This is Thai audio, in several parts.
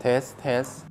เทสเทส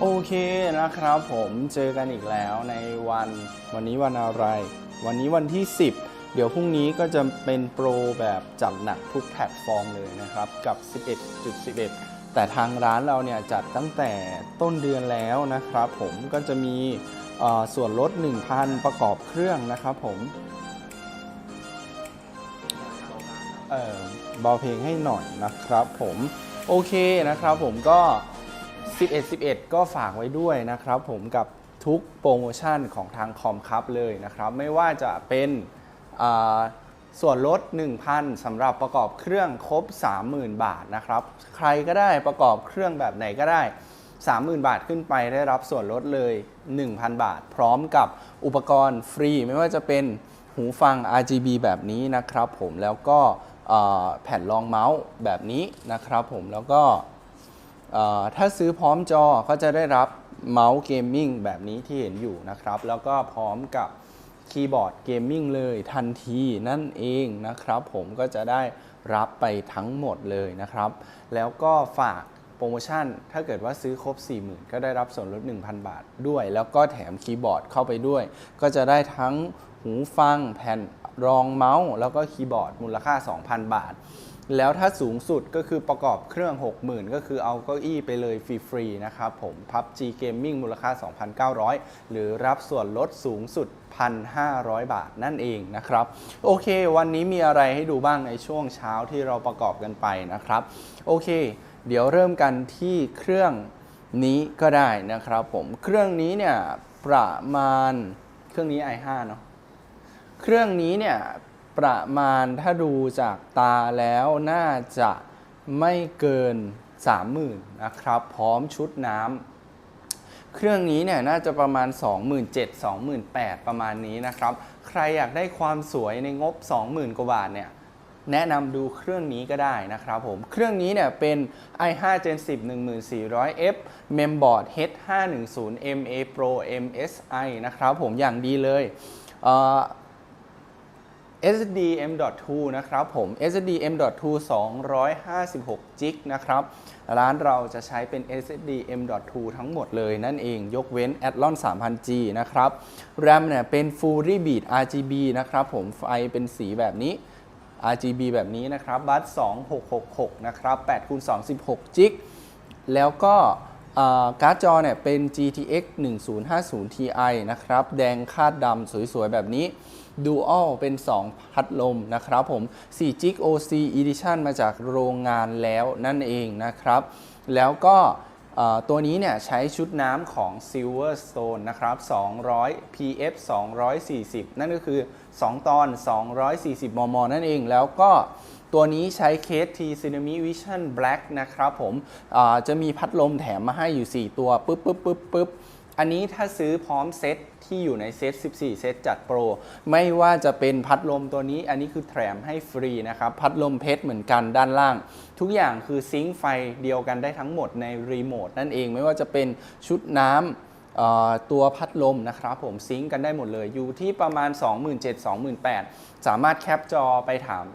โอเคนะครับผมเจอกันอีกแล้วในวันวันนี้วันอะไร วันนี้วันที่ 10 เดี๋ยวพรุ่งนี้ก็จะเป็นโปรแบบจัดหนักทุกแพลตฟอร์มเลยนะครับกับ 11.11 แต่ทางร้านเราเนี่ยจัดตั้งแต่ต้นเดือนแล้วนะครับผมก็จะมีส่วนลด 1,000 ประกอบเครื่องนะครับผมเออเบาเพลงให้หน่อยนะครับผม โอเคนะครับผมก็ 11 11 ก็ฝากไว้ด้วยนะครับผมกับทุกโปรโมชั่นของทางคอมครับเลยนะครับ ไม่ว่าจะเป็นส่วนลด 1,000สำหรับประกอบเครื่องครบ 30,000 บาทนะครับ ใครก็ได้ประกอบเครื่องแบบไหนก็ได้ 30,000 บาทขึ้นไปได้รับส่วนลดเลย 1,000 บาท พร้อมกับอุปกรณ์ฟรี ไม่ว่าจะเป็นหูฟัง RGB แบบนี้นะครับผมแล้วก็แผ่นรองเมาส์แบบนี้นะครับผมแล้วก็ ถ้าซื้อพร้อมจอก็จะได้รับเมาส์เกมมิ่งแบบนี้ที่เห็นอยู่นะครับ แล้วก็พร้อมกับคีย์บอร์ดเกมมิ่งเลยทันทีนั่นเองนะครับ ผมก็จะได้รับไปทั้งหมดเลยนะครับ แล้วก็ฝากโปรโมชั่น ถ้าเกิดว่าซื้อครบ 40,000 ก็ได้รับส่วนลด 1,000 บาทด้วย แล้วก็แถมคีย์บอร์ดเข้าไปด้วย ก็จะได้ทั้งหูฟังแผ่นรองเมาส์ แล้วก็คีย์บอร์ดมูลค่า 2,000 บาท แล้วถ้าสูงสุดก็คือประกอบเครื่อง 60,000 ก็คือเอาเก้าอี้ไปเลยฟรีๆนะครับผม PUBG Gaming มูลค่า 2,900 หรือรับส่วนลดสูงสุด 1,500 บาทนั่นเองนะครับ โอเค วันนี้มีอะไรให้ดูบ้างในช่วงเช้าที่เราประกอบกันไปนะครับ โอเค เดี๋ยวเริ่มกันที่เครื่องนี้ก็ได้นะครับผมเครื่องนี้เนี่ยประมาณเครื่องนี้ i5 เนาะเครื่องนี้เนี่ย ประมาณถ้าดูจากตาแล้วน่าจะไม่เกิน 30,000นะครับ พร้อมชุดน้ำเครื่องนี้เนี่ยน่าจะประมาณ 27,000 28,000 ประมาณนี้นะครับ ใครอยากได้ความสวยในงบ 20,000 กว่าบาทเนี่ยแนะนำดูเครื่องนี้ก็ได้นะครับผม เครื่องนี้เนี่ยเป็น i5 Gen 10 1400F Memboard H510 MA Pro MSI นะครับผมอย่างดีเลยเอ่อ SSD M.2 นะครับผม SSD M.2 256จิกนะครับ ร้านเราจะใช้เป็น SSD M.2 ทั้งหมดเลยนั่นเอง ยกเว้น Athlon 3000G นะครับ RAM เนี่ยเป็น Fully Beat RGB นะครับผม ไฟเป็นสีแบบนี้ RGB แบบนี้นะครับบัส2666 นะครับ8คูณ2 16จิกแล้วก็ การ์ดจอเนี่ยเป็น GTX 1050 Ti นะครับ แดงคาดดำสวยๆ แบบนี้ Dual เป็น 2 พัดลมนะครับผม4 g OC Edition มาจากโรงงานแล้วนั่นเองนะครับ แล้วก็ตัวนี้เนี่ยใช้ชุดน้ำของ Silverstone นะครับ 200 PF 240 นั่นก็คือ 2 ตอน 240 มม นั่นเอง แล้วก็ ตัวนี้ใช้เคส T Cinema Vision Black นะครับผมจะมีพัดลมแถมมาให้อยู่ 4 ตัวปึ๊บปึ๊บปึ๊บปึ๊บอันนี้ถ้าซื้อพร้อมเซตที่อยู่ในเซต 14 เซตจัดโปร ไม่ว่าจะเป็นพัดลมตัวนี้ อันนี้คือแถมให้ฟรีนะครับ พัดลมเพชรเหมือนกันด้านล่าง ทุกอย่างคือซิงค์ไฟเดียวกันได้ทั้งหมดในรีโมทนั่นเอง ไม่ว่าจะเป็นชุดน้ำตัวพัดลมนะครับผมซิงก์กันได้หมดเลย อยู่ที่ประมาณ 27,000-28,000 สามารถแคปจอไปถาม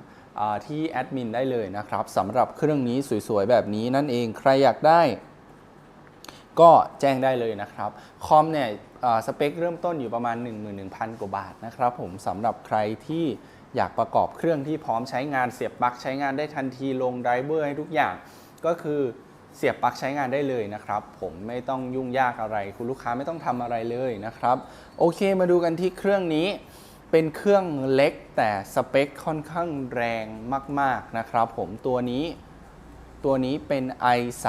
ที่แอดมินได้เลยนะครับสำหรับเครื่องนี้สวยๆ แบบนี้นั่นเองใครอยากได้ ก็แจ้งได้เลยนะครับ คอมเนี่ยสเปคเริ่มต้นอยู่ประมาณ 11,000 กว่าบาทนะครับผมสำหรับใครที่อยากประกอบเครื่องที่พร้อมใช้งานเสียบปลั๊กใช้งานได้ทันทีลงไดรเวอร์ให้ทุกอย่างก็คือเสียบปลั๊กใช้งานได้เลยนะครับ ผมไม่ต้องยุ่งยากอะไร คุณลูกค้าไม่ต้องทำอะไรเลยนะครับ โอเคมาดูกันที่เครื่องนี้ เป็นเครื่องเล็กแต่สเปคค่อนข้างแรงมาก ๆ นะครับผมตัวนี้ตัวนี้เป็น i3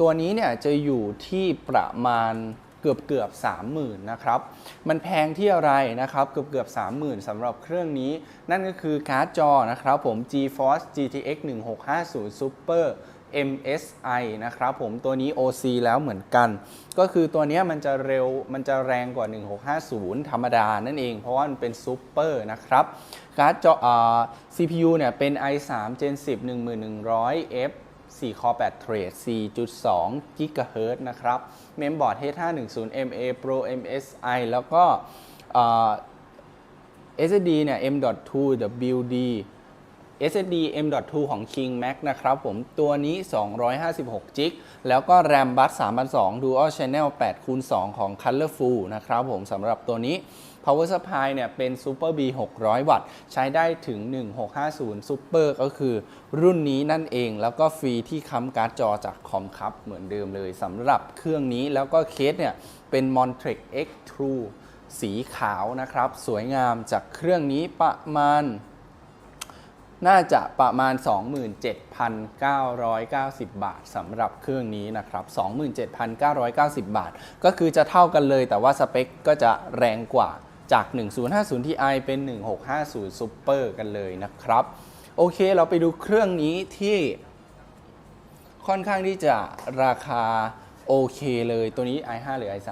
ตัวนี้เนี่ยจะอยู่ที่ประมาณเกือบเกือบ30,000นะครับ มันแพงที่อะไรนะครับ เกือบเกือบ30,000สำหรับเครื่องนี้ นั่นก็คือการ์ดจอนะครับผม GeForce GTX 1650 Super MSI นะครับผมตัวนี้ OC แล้วเหมือนกัน ก็คือตัวนี้มันจะเร็วมันจะแรงกว่า 1650 ธรรมดานั่นเอง เพราะว่ามันเป็นซูเปอร์นะครับการ์ดจอ CPU เนี่ยเป็น i3 Gen 10 1100 F 4 Core 8 Thread 4.2 GHz นะครับ เมมบอร์ด H510 MA Pro MSI แล้วก็ SSD เนี่ย M.2 WD SSD M.2 ของ King Max นะครับผมตัวนี้ 256จิกแล้วก็ RAM bus 3002 Dual Channel 8 คูณ 2 ของ Colorful นะครับผมสำหรับตัวนี้ Power Supply เนี่ยเป็น Super B 600 วัตต์ ใช้ได้ถึง 1650 Super ก็คือรุ่นนี้นั่นเอง แล้วก็ฟรีที่ค้ำการ์ดจอจากคอมครับเหมือนเดิมเลยสำหรับเครื่องนี้แล้วก็เคสเนี่ยเป็น Montrek X True สีขาวนะครับ สวยงามจากเครื่องนี้ประมาณ น่าจะประมาณ 27,990 บาทสำหรับเครื่องนี้นะครับ 27,990 บาท ก็คือจะเท่ากันเลยแต่ว่าสเปคก็จะแรงกว่าจาก 1050 Ti เป็น 1650 Super กันเลยนะครับ โอเคเราไปดูเครื่องนี้ที่ค่อนข้างที่จะราคาโอเคเลยตัวนี้ i5 หรือ i3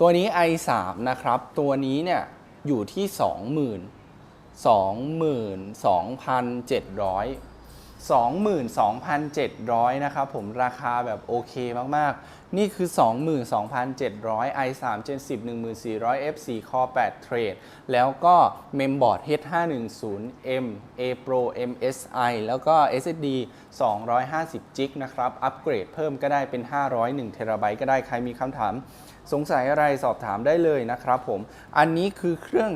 ตัวนี้ i3 นะครับ ตัวนี้เนี่ยอยู่ที่ 20,000 22,700 22,700 นะครับผมราคาแบบโอเคมาก ๆ นี่คือ 22,700 i3 Gen 10 1400 F4 Core 8 Thread แล้วก็เมมบอร์ด H510M A Pro MSI แล้วก็ SSD 250 g ิกนะครับ อัปเกรดเพิ่มก็ได้เป็น 501 t b ก็ได้ใครมีคำถาม สงสัยอะไรสอบถามได้เลยนะครับผม อันนี้คือเครื่อง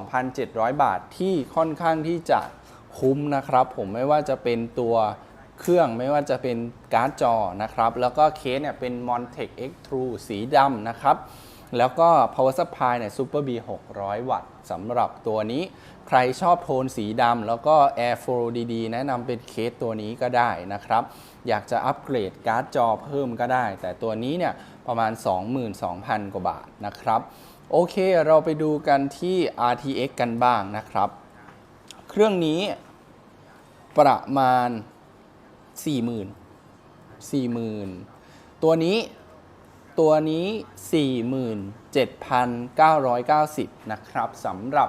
22,700 บาทที่ค่อนข้างที่จะคุ้มนะครับผมไม่ว่าจะเป็นตัวเครื่องไม่ว่าจะเป็นการ์ดจอนะครับ แล้วก็เคสเนี่ยเป็น Montec X True สีดำนะครับ แล้วก็ power supply เนี่ย Super B 600 วัตต์สำหรับตัวนี้ ใครชอบโทนสีดำแล้วก็ Air Flow ดีๆ แนะนำเป็นเคสตัวนี้ก็ได้นะครับ อยากจะอัปเกรดการ์ดจอเพิ่มก็ได้ แต่ตัวนี้เนี่ยประมาณ 22,000 กว่าบาทนะครับ โอเคเราไปดูกันที่ RTX กันบ้างนะครับ เครื่องนี้ประมาณ 40,000 40,000 ตัวนี้ตัวนี้ 47,990 นะครับสำหรับ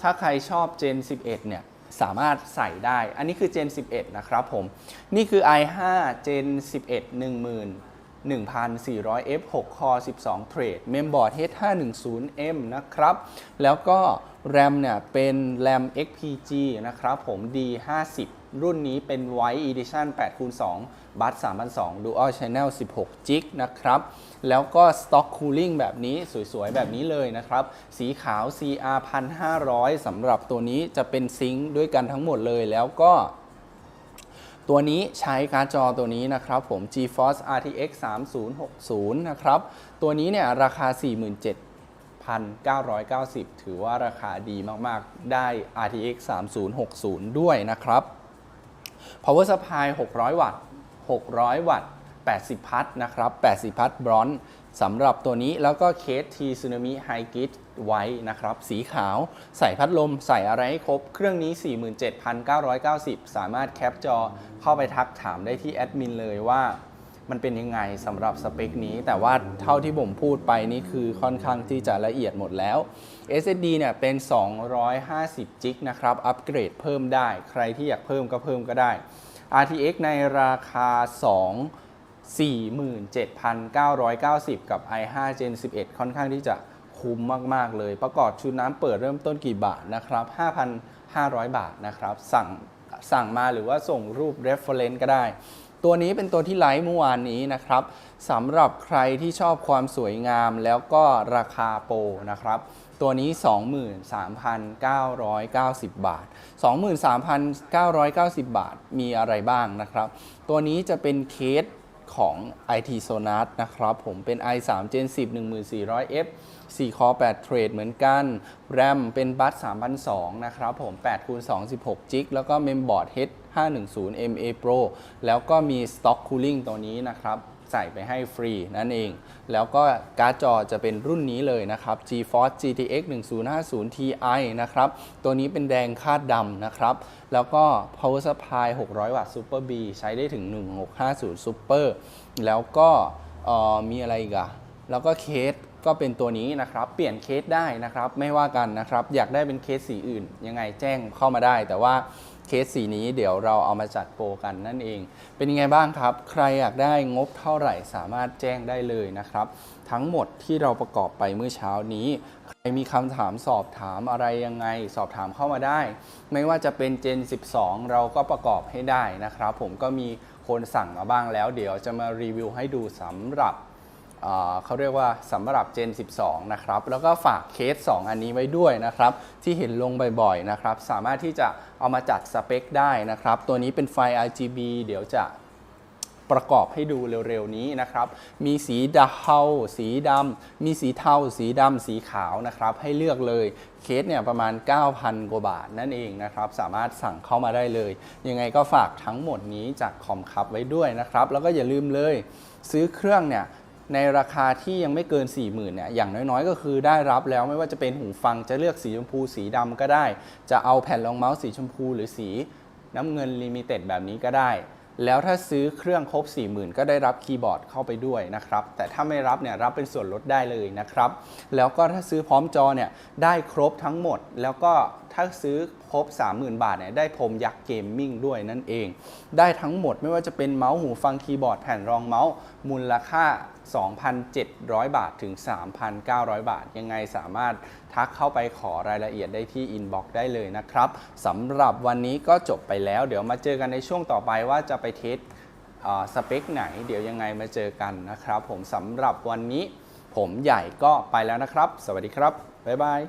ถ้าใครชอบ Gen 11 เนี่ย สามารถใส่ได้ อันนี้คือ Gen 11 นะครับผม นี่คือ i5 Gen 11 11,400 F6 Core 12 Thread Memboard H510M นะครับ แล้วก็ RAM เนี่ยเป็น RAM XPG นะครับผม D50 รุ่นนี้เป็น White Edition 8 คูณ2บัส3,200 Dual Channel 16 g นะครับ แล้วก็ Stock Cooling แบบนี้สวย ๆ แบบนี้เลยนะครับ สีขาว CR 1,500สำหรับตัวนี้จะเป็นซิงค์ด้วยกันทั้งหมดเลยแล้วก็ตัวนี้ใช้การ์ดจอตัวนี้นะครับผม GeForce RTX 3060 นะครับ ตัวนี้เนี่ยราคา 47,990 ถือว่าราคาดีมาก ๆ ได้ RTX 3060 ด้วยนะครับ Power Supply 600 วัตต์ 600 วัตต์ 80 พัทนะครับ 80 พัทบรอนซ์สำหรับตัวนี้แล้วก็เคส T Tsunami High g i t ไว้นะครับ สีขาวใส่พัดลมใส่อะไรให้ครบ เครื่องนี้ 47,990 สามารถแคปจอเข้าไปทักถามได้ที่แอดมินเลยว่ามันเป็นยังไงสำหรับสเปคนี้ แต่ว่าเท่าที่ผมพูดไปนี่คือค่อนข้างที่จะละเอียดหมดแล้ว SSD เนี่ยเป็น 250 จิกนะครับ อัปเกรดเพิ่มได้ ใครที่อยากเพิ่มก็เพิ่มก็ได้ RTX ในราคา 2 47,990 กับ i5 Gen 11 ค่อนข้างที่จะคุ้มมาก ๆ เลย ประกอบชุดน้ำเปิดเริ่มต้นกี่บาทนะครับ 5,500 บาทนะครับ สั่งสั่งมาหรือว่าส่งรูป reference ก็ได้ ตัวนี้เป็นตัวที่ไลฟ์เมื่อวานนี้นะครับสำหรับใครที่ชอบความสวยงามแล้วก็ราคาโปรนะครับ ตัวนี้ 23,990 บาท 23,990 บาทมีอะไรบ้างนะครับ ตัวนี้จะเป็นเคสของ IT Sonar นะครับ ผมเป็น i3 Gen 10 1400F 4 Core 8 Thread เหมือนกัน RAM เป็นบัส3,200นะครับผม8คูณ2 16 จิก แล้วก็ Memboard H 510 MA Pro แล้วก็มี Stock Cooling ตัวนี้นะครับ ใส่ไปให้ฟรีนั่นเอง แล้วก็การ์ดจอจะเป็นรุ่นนี้เลยนะครับ GeForce GTX 1050 Ti นะครับ ตัวนี้เป็นแดงคาดดำนะครับ แล้วก็ Power Supply 600 วัตต์ Super B ใช้ได้ถึง 1650 Super แล้วก็มีอะไรอีกอะแล้วก็เคสก็เป็นตัวนี้นะครับ เปลี่ยนเคสได้นะครับ ไม่ว่ากันนะครับ อยากได้เป็นเคสสีอื่น ยังไงแจ้งเข้ามาได้ แต่ว่า เคสสีนี้เดี๋ยวเราเอามาจัดโปรกันนั่นเอง เป็นยังไงบ้างครับ ใครอยากได้งบเท่าไหร่สามารถแจ้งได้เลยนะครับ ทั้งหมดที่เราประกอบไปเมื่อเช้านี้ ใครมีคำถามสอบถามอะไรยังไง สอบถามเข้ามาได้ ไม่ว่าจะเป็น Gen 12 เราก็ประกอบให้ได้นะครับ ผมก็มีคนสั่งมาบ้างแล้ว เดี๋ยวจะมารีวิวให้ดูสำหรับ เขาเรียกว่าสำหรับ Gen 12 นะครับ แล้วก็ฝากเคส 2 อันนี้ไว้ด้วยนะครับ ที่เห็นลงบ่อยๆนะครับ สามารถที่จะเอามาจัดสเปคได้นะครับ ตัวนี้เป็นไฟ RGB เดี๋ยวจะประกอบให้ดูเร็วๆนี้นะครับ มีสีดำเทาสีดำ มีสีเทา สีดำ สีขาวนะครับ ให้เลือกเลย เคสเนี่ยประมาณ 9,000 กว่าบาทนั่นเองนะครับ สามารถสั่งเข้ามาได้เลย ยังไงก็ฝากทั้งหมดนี้จากคอมคับไว้ด้วยนะครับ แล้วก็อย่าลืมเลย ซื้อเครื่องเนี่ย ในราคาที่ยังไม่เกิน 4 0,000เนี่ยอย่างน้อยๆ ก็คือได้รับแล้วไม่ว่าจะเป็นหูฟังจะเลือกสีชมพูสีดำก็ได้ จะเอาแผ่นรองเมาส์สีชมพูหรือสีน้ำเงินลิมิเต็ดแบบนี้ก็ได้ แล้วถ้าซื้อเครื่องครบ 40,000 ก็ได้รับคีย์บอร์ดเข้าไปด้วยนะครับ แต่ถ้าไม่รับเนี่ยรับเป็นส่วนลดได้เลยนะครับ แล้วก็ถ้าซื้อพร้อมจอเนี่ยได้ครบทั้งหมด แล้วก็ถ้าซื้อครบ 30,000 บาทเนี่ยได้พรมยักษ์เกมมิ่งด้วยนั่นเอง ได้ทั้งหมดไม่ว่าจะเป็นเมาส์หูฟังคีย์บอร์ดแผ่นรองเมาส์มูลค่า 2,700 บาทถึง 3,900 บาท ยังไงสามารถทักเข้าไปขอรายละเอียดได้ที่อินบ็อกซ์ได้เลยนะครับสำหรับวันนี้ก็จบไปแล้ว เดี๋ยวมาเจอกันในช่วงต่อไปว่าจะไปเทสอ่าสเปคไหน เดี๋ยวยังไงมาเจอกันนะครับ ผมสำหรับวันนี้ผมใหญ่ก็ไปแล้วนะครับ สวัสดีครับ บ๊ายบาย